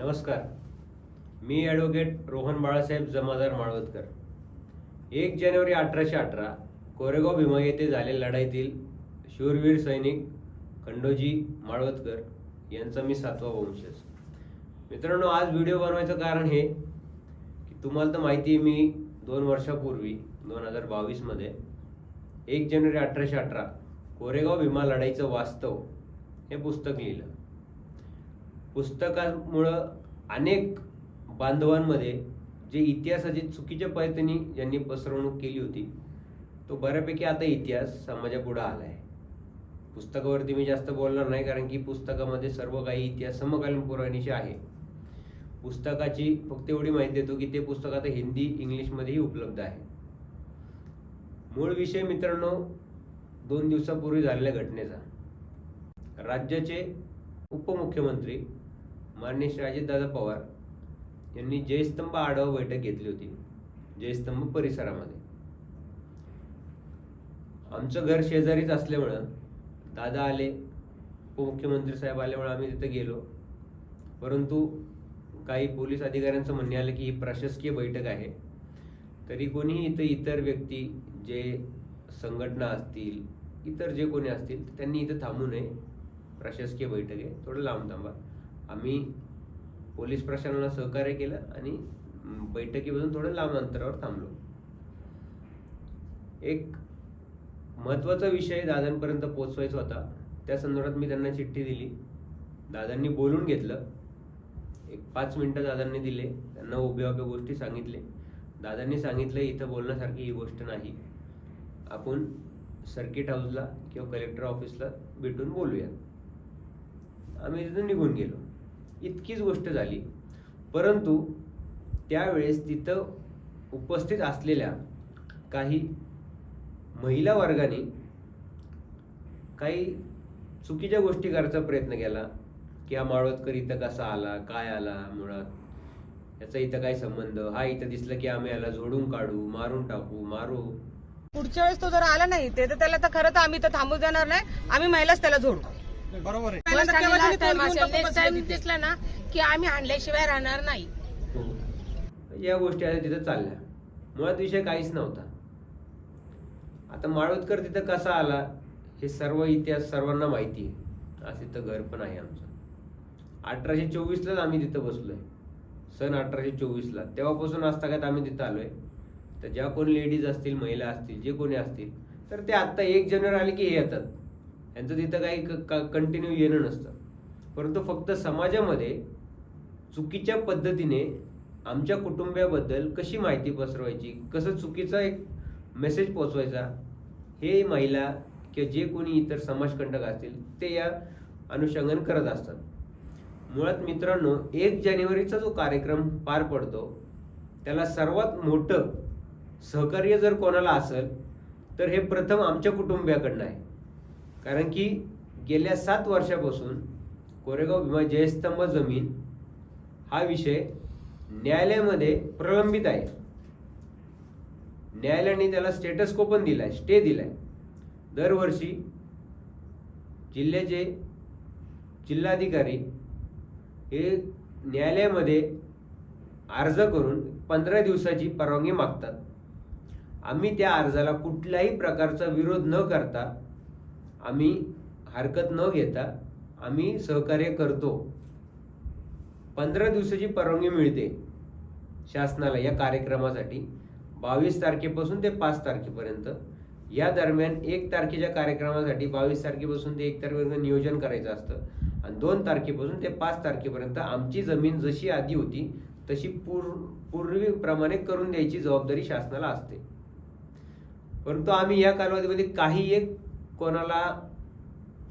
नमस्कार. मी ॲडव्होकेट रोहन बाळासाहेब जमादार माळवतकर. एक जानेवारी अठराशे अठरा कोरेगाव भीमा येथे झालेल्या लढाईतील शूरवीर सैनिक खंडोजी माळवतकर यांचा मी सातवा वंशज. मित्रांनो आज व्हिडिओ बनवायचं कारण हे की तुम्हाला तर माहिती आहे मी दोन वर्षापूर्वी दोन हजार बावीसमध्ये एक जानेवारी अठराशे अठरा कोरेगाव भीमा लढाईचं वास्तव हे पुस्तक लिहिलं. पुस्तकामुळं अनेक बांधवांमध्ये जे इतिहासाचे चुकीच्या पद्धतीने ज्यांनी पसरवणूक केली होती तो बऱ्यापैकी आता इतिहास समाजापुढं आला आहे पुस्तकावरती मी जास्त बोलणार नाही कारण की पुस्तकामध्ये सर्व काही इतिहास समकालीन पुराणीचे आहे. पुस्तकाची फक्त एवढी माहिती देतो की ते पुस्तक आता हिंदी इंग्लिशमध्येही उपलब्ध आहे. मूळ विषय मित्रांनो दोन दिवसापूर्वी झालेल्या घटनेचा. राज्याचे उपमुख्यमंत्री माननीय श्री अजितदादा पवार यांनी जयस्तंभ आढावा बैठक घेतली होती जयस्तंभ परिसरामध्ये. आमचं घर शेजारीच असल्यामुळं दादा आले उपमुख्यमंत्री साहेब आल्यामुळे आम्ही तिथे गेलो. परंतु काही पोलीस अधिकाऱ्यांचं म्हणणे आलं की ही प्रशासकीय बैठक आहे. तरी कोणीही इथं इतर व्यक्ती जे संघटना असतील इतर जे कोणी असतील त्यांनी इथं थांबू नये. प्रशासकीय बैठक आहे. थोडं लांब थांबा. आम्ही पोलीस प्रशासनाला सहकार्य केलं आणि बैठकीमधून बैठकीपासून थोडं लांब अंतरावर थांबलो. एक महत्त्वाचा विषय दादांपर्यंत पोचवायचा होता. त्या संदर्भात मी त्यांना चिठ्ठी दिली. दादांनी बोलून घेतलं. एक पाच मिनटं दादांनी दिले. त्यांना उभ्या उभ्या गोष्टी सांगितले. दादांनी सांगितलं इथं बोलण्यासारखी ही गोष्ट नाही. आपण सर्किट हाऊसला किंवा कलेक्टर ऑफिसला भेटून बोलूया. आम्ही तिथून निघून गेलो. इतकीच गोष्ट झाली. परंतु त्यावेळेस तिथं उपस्थित असलेल्या काही महिला वर्गाने काही चुकीच्या गोष्टी करायचा प्रयत्न केला की हा माळवतकर इथं कसा आला काय आला मुळात? याचा इथं काय संबंध? हा इथं दिसलं की आम्ही याला झोडून काढू मारून टाकू मारू. पुढच्या वेळेस तो जर आला नाही ते तर त्याला तर खरं तर आम्ही तर थांबू देणार नाही आम्ही महिलाच त्याला झोडू बरोबर आहे. बसला. दिसला ना की आम्ही आणल्याशिवाय राहणार नाही. या गोष्टी आता तिथं चालल्या. मुळात विषय काहीच नव्हता. आता माळवतकर तिथं कसा आला हे सर्व इतिहास सर्वांना माहिती आहे. आज तिथं घर पण आहे आमचं. अठराशे चोवीसलाच आम्ही तिथं बसलोय. सन अठराशे चोवीसला. तेव्हापासून असता काय आम्ही तिथं आलोय. तर ज्या कोणी लेडीज असतील महिला असतील जे कोणी असतील तर ते आत्ता एक जानेवारी आले की हे येतात. यांचं तिथं काही कंटिन्यू येणं नसतं. परंतु फक्त समाजामध्ये चुकीच्या पद्धतीने आमच्या कुटुंबियाबद्दल कशी माहिती पसरवायची कसं चुकीचा एक मेसेज पोचवायचा हे महिला किंवा जे कोणी इतर समाजकंटक असतील ते या अनुषंगाने करत असतात. मुळात मित्रांनो एक जानेवारीचा जो कार्यक्रम पार पडतो त्याला सर्वात मोठं सहकार्य जर कोणाला असेल तर हे प्रथम आमच्या कुटुंबियाकडनं आहे. कारण की गेल्या सात वर्षापासून कोरेगाव भीमा जयस्तंभ जमीन हा विषय न्यायालयामध्ये प्रलंबित आहे. न्यायालयाने त्याला स्टेटस पण दिलाय स्टे दिलाय. दरवर्षी जिल्ह्याचे जिल्हाधिकारी हे न्यायालयामध्ये अर्ज करून पंधरा दिवसाची परवानगी मागतात. आम्ही त्या अर्जाला कुठल्याही प्रकारचा विरोध न करता आम्ही हरकत न घेता आम्ही सहकार्य करतो. पंधरा दिवसाची परवानगी मिळते शासनाला या कार्यक्रमासाठी. बावीस तारखेपासून ते पाच तारखेपर्यंत. या दरम्यान एक तारखेच्या कार्यक्रमासाठी बावीस तारखेपासून ते एक तारखेपर्यंत नियोजन करायचं असतं. आणि दोन तारखेपासून ते पाच तारखेपर्यंत आमची जमीन जशी आधी होती तशी पूर पूर्वीप्रमाणे करून द्यायची जबाबदारी शासनाला असते. परंतु आम्ही या कालावधीमध्ये काही एक कोणाला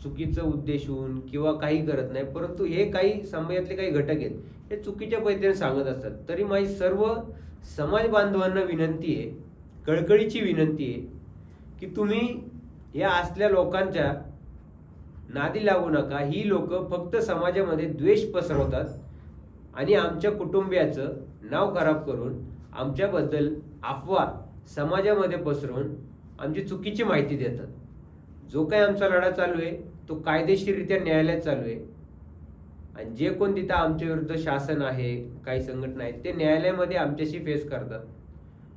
चुकीचं उद्देशून किंवा काही करत नाही परंतु हे काही समाजातले काही घटक आहेत हे चुकीच्या पद्धतीने सांगत असतात. तरी माझी सर्व समाज बांधवांना विनंती आहे कळकळीची विनंती आहे की तुम्ही या असल्या लोकांच्या नादी लागू नका. ही लोक फक्त समाजामध्ये द्वेष पसरवतात आणि आमच्या कुटुंबियाचं नाव खराब करून आमच्याबद्दल अफवा समाजामध्ये पसरवून आमची चुकीची माहिती देतात. जो काही आमचा लढा चालू आहे तो कायदेशीररित्या न्यायालयात चालू आहे. आणि जे कोण तिथं आमच्या विरुद्ध शासन आहे काही संघटना आहेत ते न्यायालयामध्ये आमच्याशी फेस करतात.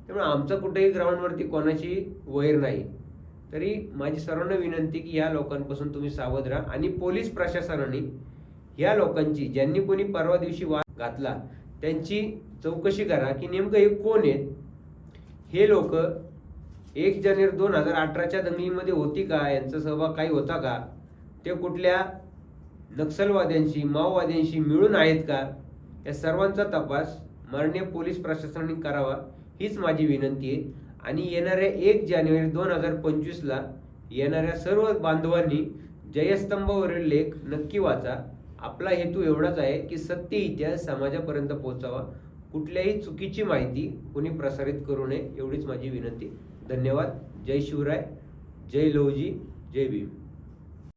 त्यामुळे आमचं कुठेही ग्राउंडवरती कोणाची वैर नाही. तरी माझी सर्वांना विनंती की या लोकांपासून तुम्ही सावध राहा आणि पोलीस प्रशासनाने या लोकांची ज्यांनी कोणी परवा दिवशी वाद घातला त्यांची चौकशी करा की नेमकं हे कोण आहेत? हे लोक एक जानेवारी दोन हजार अठराच्या दंगलीमध्ये होती का? यांचा सहभाग काही होता का? ते कुठल्या नक्षलवाद्यांशी माओवाद्यांशी मिळून आहेत का? या सर्वांचा तपास माननीय पोलीस प्रशासनाने करावा हीच माझी विनंती आहे. आणि येणाऱ्या एक जानेवारी दोन हजार पंचवीसला येणाऱ्या सर्व बांधवांनी जयस्तंभावरील लेख नक्की वाचा. आपला हेतू एवढाच आहे की सत्य इतिहास समाजापर्यंत पोहोचावा. कुठल्याही चुकीची माहिती कोणी प्रसारित करू नये एवढीच माझी विनंती. धन्यवाद. जय शिवराय जय लवजी जय भीम.